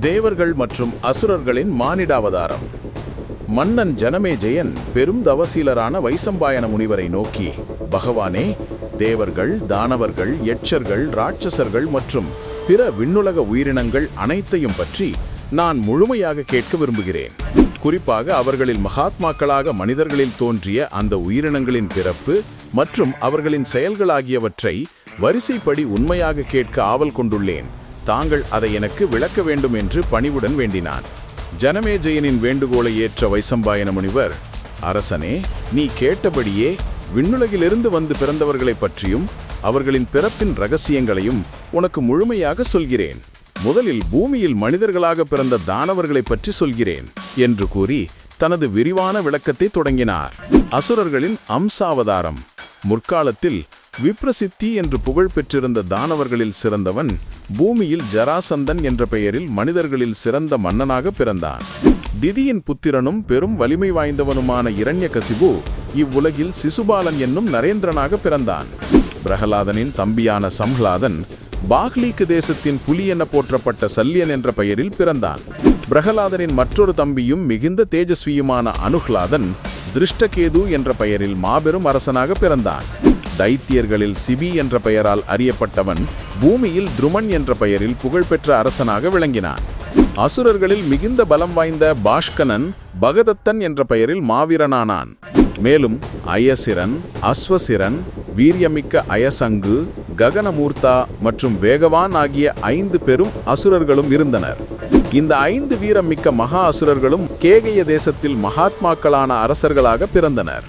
தேவர்கள் மற்றும் அசுரர்களின் மானிடாவதாரம். மன்னன் ஜனமேஜயன் பெரும் தவசீலரான வைசம்பாயன முனிவரை நோக்கி பகவானே தேவர்கள் தானவர்கள் யட்சர்கள் ராட்சசர்கள் மற்றும் பிற விண்ணுலக உயிரினங்கள் அனைத்தையும் பற்றி நான் முழுமையாக கேட்க விரும்புகிறேன். குறிப்பாக அவர்களில் மகாத்மாக்களாக மனிதர்களில் தோன்றிய அந்த உயிரினங்களின் பிறப்பு மற்றும் அவர்களின் செயல்களாகியவற்றை வரிசைப்படி உண்மையாக கேட்க ஆவல் கொண்டுள்ளேன். தாங்கள் அதை எனக்கு விளக்க வேண்டும் என்று பணிவுடன் வேண்டினான். ஜனமேஜயனின் வேண்டுகோளை ஏற்ற வைசம்பாயன முனிவர் அரசனே நீ கேட்டபடியே விண்ணுலகிலிருந்து வந்து பிறந்தவர்களைப் பற்றியும் அவர்களின் பிறப்பின் ரகசியங்களையும் உனக்கு முழுமையாக சொல்கிறேன். முதலில் பூமியில் மனிதர்களாக பிறந்த தானவர்களைப் பற்றி சொல்கிறேன் என்று கூறி தனது விரிவான விளக்கத்தை தொடங்கினார். அசுரர்களின் அம்சாவதாரம். முற்காலத்தில் விப்ரசித்தி என்று புகழ் பெற்றிருந்த தானவர்களில் சிறந்தவன் பூமியில் ஜராசந்தன் என்ற பெயரில் மனிதர்களில் சிறந்த மன்னனாக பிறந்தான். திதியின் புத்திரனும் பெரும் வலிமை வாய்ந்தவனுமான இரண்யகசிபு இவ்வுலகில் சிசுபாலன் என்னும் நரேந்திரனாக பிறந்தான். பிரகலாதனின் தம்பியான சம்ஹ்லாதன் பாக்லீக்கு தேசத்தின் புலி என போற்றப்பட்ட சல்யன் என்ற பெயரில் பிறந்தான். பிரகலாதனின் மற்றொரு தம்பியும் மிகுந்த தேஜஸ்வியுமான அனுஹ்லாதன் திருஷ்டகேது என்ற பெயரில் மாபெரும் அரசனாக பிறந்தான். தைத்தியர்களில் சிபி என்ற பெயரால் அறியப்பட்டவன் பூமியில் துருமன் என்ற பெயரில் புகழ்பெற்ற அரசனாக விளங்கினான். அசுரர்களில் மிகுந்த பலம் வாய்ந்த பாஷ்கனன் பகதத்தன் என்ற பெயரில் மாவீரனானான். மேலும் அயசிரன் அஸ்வசிரன் வீரியமிக்க அயசங்கு ககனமூர்த்தா மற்றும் வேகவான் ஆகிய ஐந்து பெரும் அசுரர்களும் இருந்தனர். இந்த ஐந்து வீரமிக்க மகா அசுரர்களும் கேகய தேசத்தில் மகாத்மாக்களான அரசர்களாக பிறந்தனர்.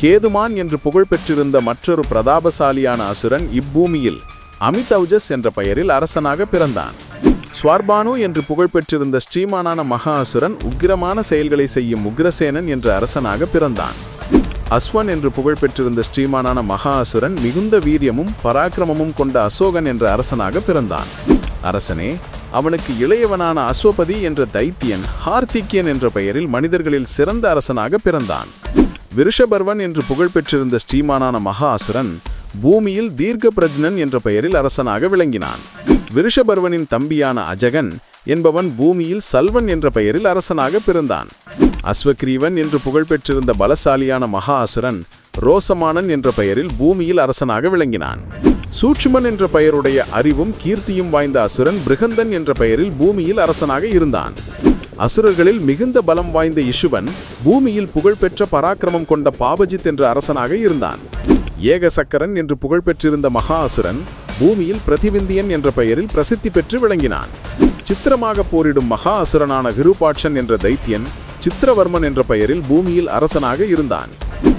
கேதுமான் என்று புகழ் பெற்றிருந்த மற்றொரு பிரதாபசாலியான அசுரன் இப்பூமியில் அமிதௌஜஸ் என்ற பெயரில் அரசனாக பிறந்தான். ஸ்வார்பானு என்று புகழ் பெற்றிருந்த ஸ்ரீமானான மகா அசுரன் உக்கிரமான செயல்களை செய்யும் உக்ரசேனன் என்ற அரசனாக பிறந்தான். அஸ்வன் என்று புகழ் பெற்றிருந்த ஸ்ரீமானான மகா அசுரன் மிகுந்த வீரியமும் பராக்கிரமமும் கொண்ட அசோகன் என்ற அரசனாக பிறந்தான். அரசனே அவனுக்கு இளையவனான அஸ்வபதி என்ற தைத்தியன் ஹார்த்திக்கியன் என்ற பெயரில் மனிதர்களில் சிறந்த அரசனாக பிறந்தான். விருஷபர்வன் என்று புகழ் பெற்றிருந்த ஸ்ரீமானான மகா அசுரன் பூமியில் தீர்க்க பிரஜ்னன் என்ற பெயரில் அரசனாக விளங்கினான். விருஷபர்வனின் தம்பியான அஜகன் என்பவன் பூமியில் சல்வன் என்ற பெயரில் அரசனாக பிறந்தான். அஸ்வக்ரீவன் என்று புகழ்பெற்றிருந்த பலசாலியான மகா அசுரன் ரோசமானன் என்ற பெயரில் பூமியில் அரசனாக விளங்கினான். சூட்சுமன் என்ற பெயருடைய அறிவும் கீர்த்தியும் வாய்ந்த அசுரன் பிருகந்தன் என்ற பெயரில் பூமியில் அரசனாக இருந்தான். அசுரர்களில் மிகுந்த பலம் வாய்ந்த இஷுவன் பூமியில் புகழ்பெற்ற பராக்கிரமம் கொண்ட பாபஜித் என்ற அரசனாக இருந்தான். ஏக சக்கரன் என்று புகழ்பெற்றிருந்த மகா அசுரன் பூமியில் பிரதிவிந்தியன் என்ற பெயரில் பிரசித்தி பெற்று விளங்கினான். சித்திரமாக போரிடும் மகா அசுரனான விருபாட்சன் என்ற தைத்தியன் சித்திரவர்மன் என்ற பெயரில் பூமியில் அரசனாக இருந்தான்.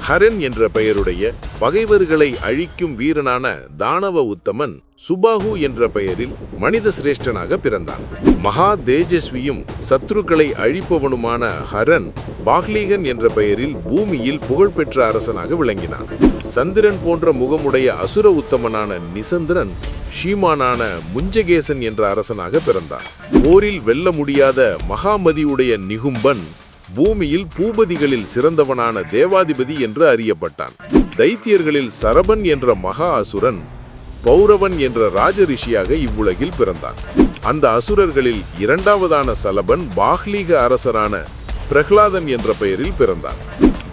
ஹரன் என்ற பெயருடைய பகைவர்களை அழிக்கும் வீரனான தானவ உத்தமன் சுபாகு என்ற பெயரில் மனித சிரேஷ்டனாக பிறந்தான். மகா தேஜஸ்வியும் சத்ருக்களை அழிப்பவனுமான ஹரன் பாக்லீகன் என்ற பெயரில் பூமியில் புகழ்பெற்ற அரசனாக விளங்கினான். சந்திரன் போன்ற முகமுடைய அசுர உத்தமனான நிசந்திரன் ஷீமானான முஞ்சகேசன் என்ற அரசனாக பிறந்தான். போரில் வெல்ல முடியாத மகாமதியுடைய நிகும்பன் பூமியில் பூபதிகளில் சிறந்தவனான தேவாதிபதி என்று அறியப்பட்டான். தைத்தியர்களில் சரபன் என்ற மகா அசுரன் பௌரவன் என்ற ராஜரிஷியாக இவ்வுலகில் பிறந்தான். அந்த அசுரர்களில் இரண்டாவதான சலபன் பாஹ்லீக அரசரான பிரஹ்லாதன் என்ற பெயரில் பிறந்தான்.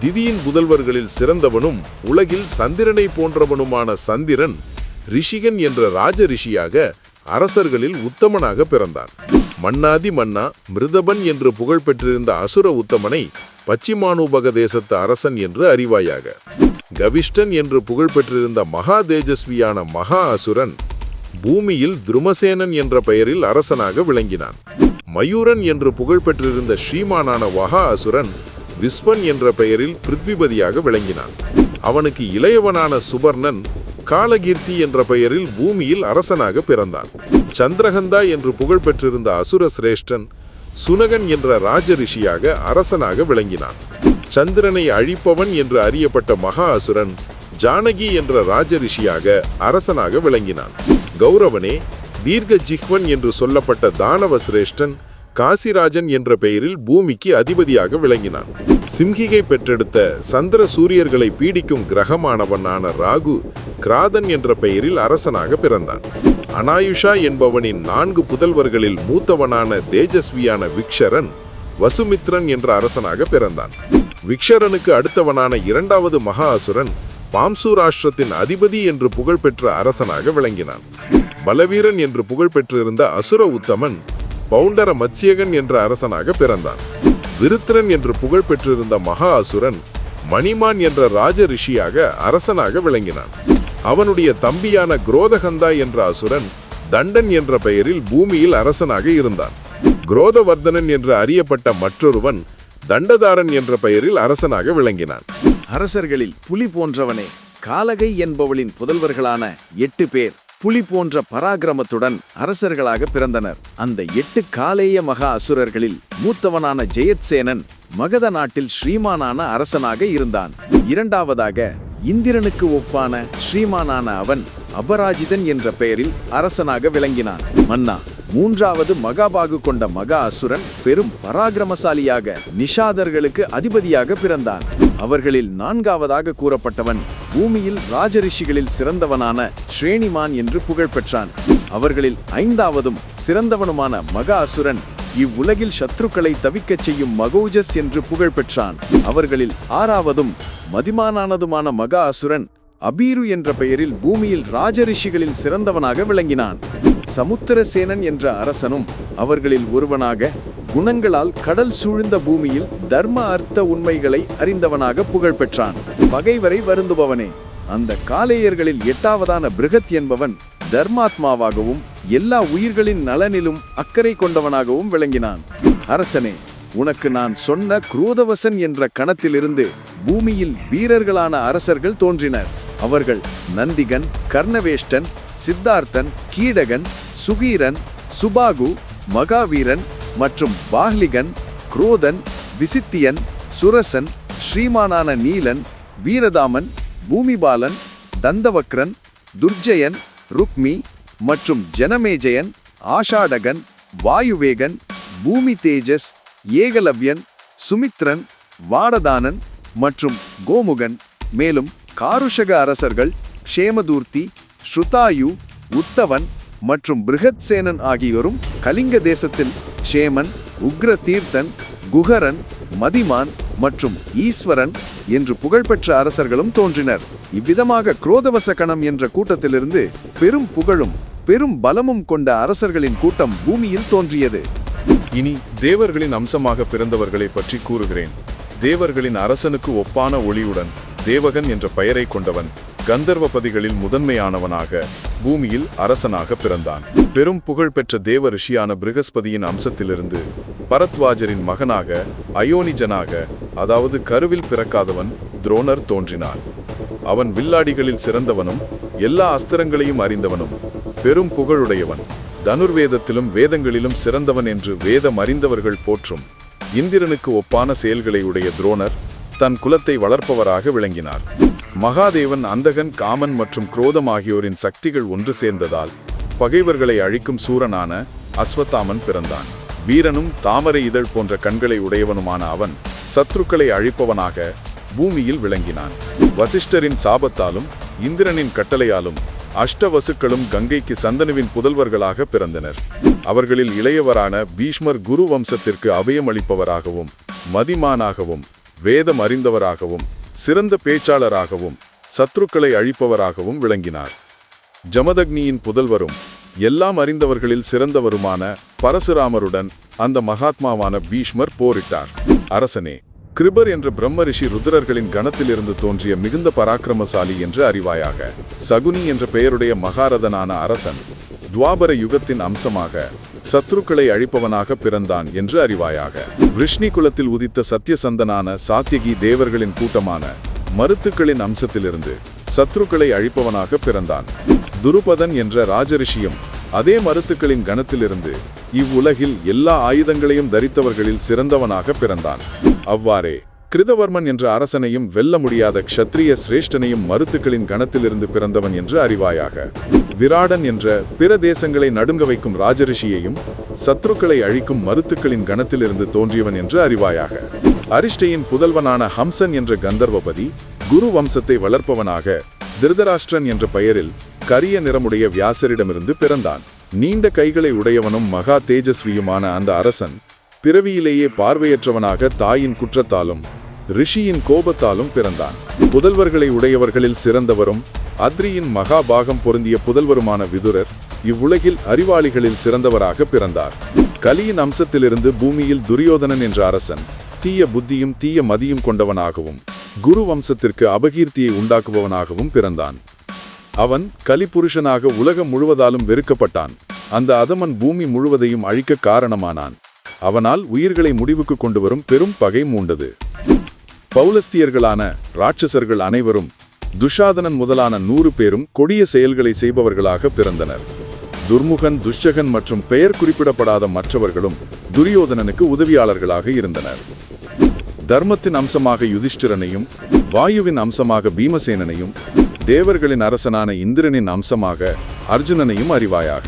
திதியின் புதல்வர்களில் சிறந்தவனும் உலகில் சந்திரனை போன்றவனுமான சந்திரன் ரிஷிகன் என்ற ராஜரிஷியாக அரசர்களில் உத்தமனாக பிறந்தான். மன்னாதி மன்னா மிருதபன் என்று புகழ் பெற்றிருந்த அசுர உத்தமனை பச்சிமானூபக தேசத்து அரசன் என்று அறிவாயாக. கவிஷ்டன் என்று புகழ் பெற்றிருந்த மகா தேஜஸ்வியான மகா அசுரன் பூமியில் துருமசேனன் என்ற பெயரில் அரசனாக விளங்கினான். மயூரன் என்று புகழ் பெற்றிருந்த ஸ்ரீமானான வகா அசுரன் விஸ்வன் என்ற பெயரில் பிருத்விபதியாக விளங்கினான். அவனுக்கு இளையவனான சுபர்ணன் காலகீர்த்தி என்ற பெயரில் பூமியில் அரசனாக பிறந்தான். சந்திரகந்தா என்று புகழ் பெற்றிருந்த அசுர சிரேஷ்டன் சுனகன் என்ற ராஜ ரிஷியாக அரசனாக விளங்கினான். சந்திரனை அழிப்பவன் என்று அறியப்பட்ட மகா அசுரன் ஜானகி என்ற ராஜ ரிஷியாக அரசனாக விளங்கினான். கௌரவனே தீர்க்க ஜிஹ்வன் என்று சொல்லப்பட்ட தானவ சிரேஷ்டன் காசிராஜன் என்ற பெயரில் பூமிக்கு அதிபதியாக விளங்கினான். சிம்ஹிகை பெற்றெடுத்த சந்திர சூரியர்களை பீடிக்கும் கிரகமானவனான ராகு கிராதன் என்ற பெயரில் அரசனாக பிறந்தான். அனாயுஷா என்பவனின் நான்கு புதல்வர்களில் மூத்தவனான தேஜஸ்வியான விக்ஷரன் வசுமித்ரன் என்ற அரசனாக பிறந்தான். விக்ஷரனுக்கு அடுத்தவனான இரண்டாவது மகா அசுரன் பாம்சூராஷ்டிரத்தின் அதிபதி என்று புகழ்பெற்ற அரசனாக விளங்கினான். பலவீரன் என்று புகழ்பெற்றிருந்த அசுர உத்தமன் பவுண்டர மத்சியகன் என்ற அரசனாக பிறந்தான். விருத்திரன் என்று புகழ்பெற்றிருந்த மகா அசுரன் மணிமான் என்ற ராஜ ரிஷியாக அரசனாக விளங்கினான். அவனுடைய தம்பியான குரோதகந்தா என்ற அசுரன் தண்டன் என்ற பெயரில் பூமியில் அரசனாக இருந்தான். குரோதவர்தனன் என்று அறியப்பட்ட மற்றொருவன் தண்டதாரன் என்ற பெயரில் அரசனாக விளங்கினான். அரசர்களில் புலி போன்றவனே காலகை என்பவளின் புதல்வர்களான எட்டு பேர் புலி போன்ற பராக்கிரமத்துடன் அரசர்களாக பிறந்தனர். அந்த எட்டு காலேய மகா அசுரர்களில் மூத்தவனான ஜெயத்சேனன் மகத நாட்டில் ஸ்ரீமானான அரசனாக இருந்தான். இரண்டாவதாக இந்திரனுக்கு ஒப்பான ஸ்ரீமானான அவன் அபராஜிதன் என்ற பெயரில் அரசனாக விளங்கினான். மன்னா மூன்றாவது மகாபாகு கொண்ட மகா அசுரன் பெரும் பராக்கிரமசாலியாக நிஷாதர்களுக்கு அதிபதியாக பிறந்தான். அவர்களில் நான்காவதாக கூறப்பட்டவன் பூமியில் ராஜரிஷிகளில் சிறந்தவனான ஸ்ரேணிமான் என்று புகழ் பெற்றான். அவர்களில் ஐந்தாவதும் சிறந்தவனுமான மகா அசுரன் இவ்வுலகில் சத்ருக்களை தவிக்கச் செய்யும் மகோஜஸ் என்று புகழ் பெற்றான். அவர்களில் ஆறாவதும் மதிமானானதுமான மகா அசுரன் அபீரு என்ற பெயரில் பூமியில் ராஜரிஷிகளில் சிறந்தவனாக விளங்கினான். சமுத்திரசேனன் என்ற அரசனும் அவர்களில் ஒருவனாக குணங்களால் கடல் சூழ்ந்த பூமியில் தர்ம அர்த்த உண்மைகளை அறிந்தவனாக புகழ் பெற்றான். பகைவரை வருந்துபவனே. அந்த காலேயர்களில் எட்டாவதான பிருகத் என்பவன் தர்மாத்மாவாகவும் எல்லா உயிர்களின் நலனிலும் அக்கறை கொண்டவனாகவும் விளங்கினான். அரசனே உனக்கு நான் சொன்ன குரோதவசன் என்ற கணத்திலிருந்து பூமியில் வீரர்களான அரசர்கள் தோன்றினர். அவர்கள் நந்திகன் கர்ணவேஷ்டன் சித்தார்த்தன் கீடகன் சுகீரன் சுபாகு மகாவீரன் மற்றும் பாஹ்லிகன் குரோதன் விசித்தியன் சுரசன் ஸ்ரீமானான நீலன் வீரதாமன் பூமிபாலன் தந்தவக்ரன் துர்ஜயன் ருக்மி மற்றும் ஜனமேஜயன் ஆஷாடகன் வாயுவேகன் பூமி தேஜஸ் ஏகலவ்யன் சுமித்ரன் வாடதானன் மற்றும் கோமுகன் மேலும் காருஷக அரசர்கள் க்ஷேமதூர்த்தி ஸ்ருதாயு உத்தவன் மற்றும் பிருகத்சேனன் ஆகியோரும் கலிங்க தேசத்தில் க்ஷேமன் உக்ர தீர்த்தன் குகரன் மதிமான் மற்றும் ஈஸ்வரன் என்று புகழ்பெற்ற அரசர்களும் தோன்றினர். இவ்விதமாக குரோதவச கணம் என்ற கூட்டத்திலிருந்து பெரும் புகழும் பெரும் பலமும் கொண்ட அரசர்களின் கூட்டம் பூமியில் தோன்றியது. இனி தேவர்களின் அம்சமாக பிறந்தவர்களை பற்றி கூறுகிறேன். தேவர்களின் அரசனுக்கு ஒப்பான ஒளியுடன் தேவகன் என்ற பெயரை கொண்டவன் கந்தர்வபதிகளில் முதன்மையானவனாக பூமியில் அரசனாக பிறந்தான். பெரும் புகழ்பெற்ற தேவ ரிஷியான பிருகஸ்பதியின் அம்சத்திலிருந்து பரத்வாஜரின் மகனாக அயோனிஜனாக அதாவது கருவில் பிறக்காதவன் துரோணர் தோன்றினான். அவன் வில்லாடிகளில் சிறந்தவனும் எல்லா அஸ்திரங்களையும் அறிந்தவனும் பெரும் புகழுடையவன். தனுர்வேதத்திலும் வேதங்களிலும் சிறந்தவன் என்று வேதம் அறிந்தவர்கள் போற்றும் இந்திரனுக்கு ஒப்பான செயல்களை உடைய துரோணர் தன் குலத்தை வளர்ப்பவராக விளங்கினார். மகாதேவன் அந்தகன் காமன் மற்றும் குரோதம் ஆகியோரின் சக்திகள் ஒன்று சேர்ந்ததால் பகைவர்களை அழிக்கும் சூரனான அஸ்வத்தாமன் பிறந்தான். வீரனும் தாமரை இதழ் போன்ற கண்களை உடையவனுமான அவன் சத்ருக்களை அழிப்பவனாக பூமியில் விளங்கினான். வசிஷ்டரின் சாபத்தாலும் இந்திரனின் கட்டளையாலும் அஷ்டவசுக்களும் கங்கைக்கு சந்தனுவின் புதல்வர்களாக பிறந்தனர். அவர்களில் இளையவரான பீஷ்மர் குரு வம்சத்திற்கு அபயமளிப்பவராகவும் மதிமானாகவும் வேதம் அறிந்தவராகவும் சிறந்த பேச்சாளராகவும் சத்ருக்களை அழிப்பவராகவும் விளங்கினார். ஜமதக்னியின் புதல்வரும் எல்லாம் அறிந்தவர்களில் சிறந்தவருமான பரசுராமருடன் அந்த மகாத்மாவான பீஷ்மர் போரிட்டார். அரசனே கிருபர் என்ற பிரம்ம ரிஷி ருத்ரர்களின் கணத்திலிருந்து தோன்றிய மிகுந்த பராக்கிரமசாலி என்று அறிவாயாக. சகுனி என்ற பெயருடைய மகாரதனான அரசன் துவாபர யுகத்தின் அம்சமாக சத்ருக்களை அழிப்பவனாக பிறந்தான் என்று அறிவாயாக. விஷ்ணி குலத்தில் உதித்த சத்தியசந்தனான சாத்தியகி தேவர்களின் கூட்டமான மருத்துக்களின் அம்சத்திலிருந்து சத்ருக்களை அழிப்பவனாக பிறந்தான். துருபதன் என்ற ராஜரிஷியும் அதே மருத்துக்களின் கணத்திலிருந்து இவ்வுலகில் எல்லா ஆயுதங்களையும் தரித்தவர்களில் சிறந்தவனாக பிறந்தான். அவ்வாறே கிருதவர்மன் என்ற அரசனையும் வெல்ல முடியாத க்ஷத்ரிய சிரேஷ்டனையும் மருத்துக்களின் கணத்திலிருந்து பிறந்தவன் என்று அறிவாயாக. விராடன் என்ற பிற தேசங்களை நடுங்க வைக்கும் ராஜரிஷியையும் சத்ருக்களை அழிக்கும் மருத்துக்களின் கணத்திலிருந்து தோன்றியவன் என்று அறிவாயாக. அரிஷ்டையின் புதல்வனான ஹம்சன் என்ற கந்தர்வபதி குரு வம்சத்தை வளர்ப்பவனாக திருதராஷ்டிரன் என்ற பெயரில் கரிய நிறமுடைய வியாசரிடமிருந்து பிறந்தான். நீண்ட கைகளை உடையவனும் மகா தேஜஸ்வியுமான அந்த அரசன் பிறவியிலேயே பார்வையற்றவனாக தாயின் குற்றத்தாலும் ரிஷியின் கோபத்தாலும் பிறந்தான். புதல்வர்களை உடையவர்களில் சிறந்தவரும் அத்ரியின் மகாபாகம் பொருந்திய புதல்வருமான விதுரர் இவ்வுலகில் அறிவாளிகளில் சிறந்தவராக பிறந்தார். கலியின் அம்சத்திலிருந்து பூமியில் துரியோதனன் என்ற அரசன் தீய புத்தியும் தீய மதியும் கொண்டவனாகவும் குரு வம்சத்திற்கு அபகீர்த்தியை உண்டாக்குபவனாகவும் பிறந்தான். அவன் கலிபுருஷனாக உலகம் முழுவதாலும் வெறுக்கப்பட்டான். அந்த அதமன் பூமி முழுவதையும் அழிக்க காரணமானான். அவனால் உயிர்களை முடிவுக்கு கொண்டு வரும் பெரும் பகை மூண்டது. பௌலஸ்தியர்களான ராட்சசர்கள் அனைவரும் துஷாதனன் முதலான நூறு பேரும் கொடிய செயல்களை செய்பவர்களாக பிறந்தனர். துர்முகன் துஷ்சகன் மற்றும் பெயர் குறிப்பிடப்படாத மற்றவர்களும் துரியோதனனுக்கு உதவியாளர்களாக இருந்தனர். தர்மத்தின் அம்சமாக யுதிஷ்டிரனையும் வாயுவின் அம்சமாக பீமசேனனையும் தேவர்களின் அரசனான இந்திரனின் அம்சமாக அர்ஜுனனையும் அறிவாயாக.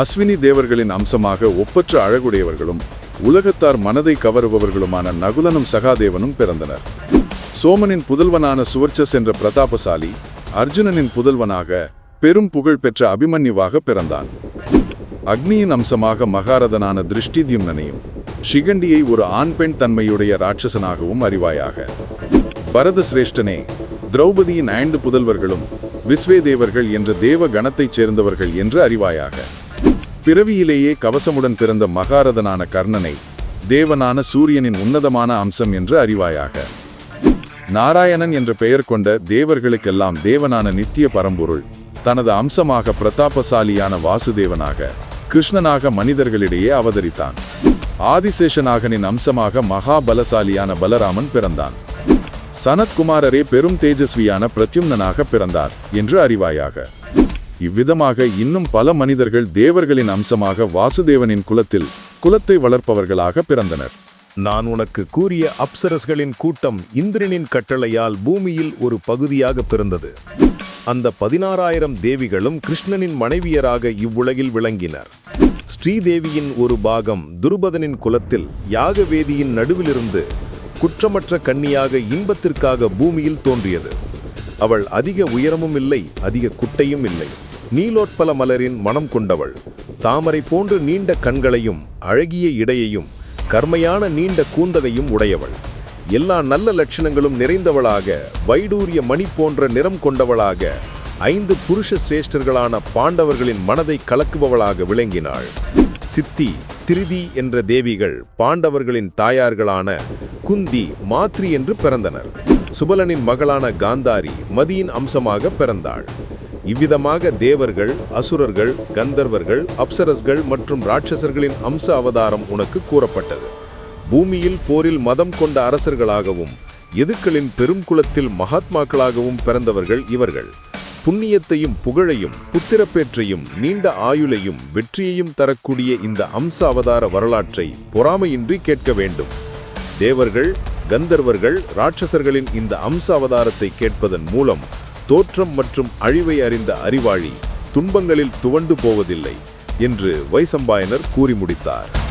அஸ்வினி தேவர்களின் அம்சமாக ஒப்பற்ற அழகுடையவர்களும் உலகத்தார் மனதை கவருபவர்களுமான நகுலனும் சகாதேவனும் பிறந்தனர். சோமனின் புதல்வனான சுவர்ச்சஸ் என்ற பிரதாபசாலி அர்ஜுனனின் புதல்வனாக பெரும் புகழ் பெற்ற அபிமன்யுவாக பிறந்தான். அக்னியின் அம்சமாக மகாரதனான திருஷ்டித்யும்னனையும் ஷிகண்டியை ஒரு ஆண் பெண் தன்மையுடைய ராட்சசனாகவும் அறிவாயாக. பரத சிரேஷ்டனே திரௌபதியின் ஐந்து புதல்வர்களும் விஸ்வே தேவர்கள் என்ற தேவ கணத்தைச் சேர்ந்தவர்கள் என்று அறிவாயாக. பிறவியிலேயே கவசமுடன் பிறந்த மகாரதனான கர்ணனை தேவனான சூரியனின் உன்னதமான அம்சம் என்று அறிவாயாக. நாராயணன் என்ற பெயர் கொண்ட தேவர்களுக்கெல்லாம் தேவனான நித்திய பரம்பொருள் தனது அம்சமாக பிரதாபசாலியான வாசுதேவனாக கிருஷ்ணனாக மனிதர்களிடையே அவதரித்தான். ஆதிசேஷநாகனின் அம்சமாக மகாபலசாலியான பலராமன் பிறந்தான். சனத்குமாரரே பெரும் தேஜஸ்வியான பிரத்யும்னனாக பிறந்தார் என்று அறிவாயாக. இவ்விதமாக இன்னும் பல மனிதர்கள் தேவர்களின் அம்சமாக வாசுதேவனின் குலத்தில் குலத்தை வளர்ப்பவர்களாக பிறந்தனர். நான் உனக்கு கூறிய அப்சரஸ்களின் கூட்டம் இந்திரனின் கட்டளையால் பூமியில் ஒரு பகுதியாக பிறந்தது. அந்த பதினாறாயிரம் தேவிகளும் கிருஷ்ணனின் மனைவியராக இவ்வுலகில் விளங்கினர். ஸ்ரீதேவியின் ஒரு பாகம் துருபதனின் குலத்தில் யாகவேதியின் நடுவிலிருந்து குற்றமற்ற கன்னியாக இன்பத்திற்காக பூமியில் தோன்றியது. அவள் அதிக உயரமும் இல்லை அதிக குட்டையும் இல்லை. நீலோட்பல மலரின் மனம் கொண்டவள். தாமரை போன்று நீண்ட கண்களையும் அழகிய இடையையும் கர்மையான நீண்ட கூந்தலையும் உடையவள். எல்லா நல்ல லட்சணங்களும் நிறைந்தவளாக வைடூரிய மணி போன்ற நிறம் கொண்டவளாக ஐந்து புருஷ சிரேஷ்டர்களான பாண்டவர்களின் மனதை கலக்குபவளாக விளங்கினாள். சித்தி திருதி என்ற தேவிகள் பாண்டவர்களின் தாயார்களான குந்தி மாத்ரி என்று பிறந்தனர். சுபலனின் மகளான காந்தாரி மதியின் அம்சமாக பிறந்தாள். இவ்விதமாக தேவர்கள் அசுரர்கள் கந்தர்வர்கள் அப்சரஸ்கள் மற்றும் ராட்சசர்களின் அம்ச அவதாரம் உனக்கு கூறப்பட்டது. பூமியில் போரில் மதம் கொண்ட அரசர்களாகவும் எதுக்களின் பெரும் குலத்தில் மகாத்மாக்களாகவும் பிறந்தவர்கள் இவர்கள். புண்ணியத்தையும் புகழையும் புத்திரப்பேற்றையும் நீண்ட ஆயுளையும் வெற்றியையும் தரக்கூடிய இந்த அம்ச அவதார வரலாற்றை பொறாமையின்றி கேட்க வேண்டும். தேவர்கள் கந்தர்வர்கள் ராட்சசர்களின் இந்த அம்ச அவதாரத்தை கேட்பதன் மூலம் தோற்றம் மற்றும் அழிவை அறிந்த அறிவாளி துன்பங்களில் துவண்டு போவதில்லை என்று வைசம்பாயனர் கூறி முடித்தார்.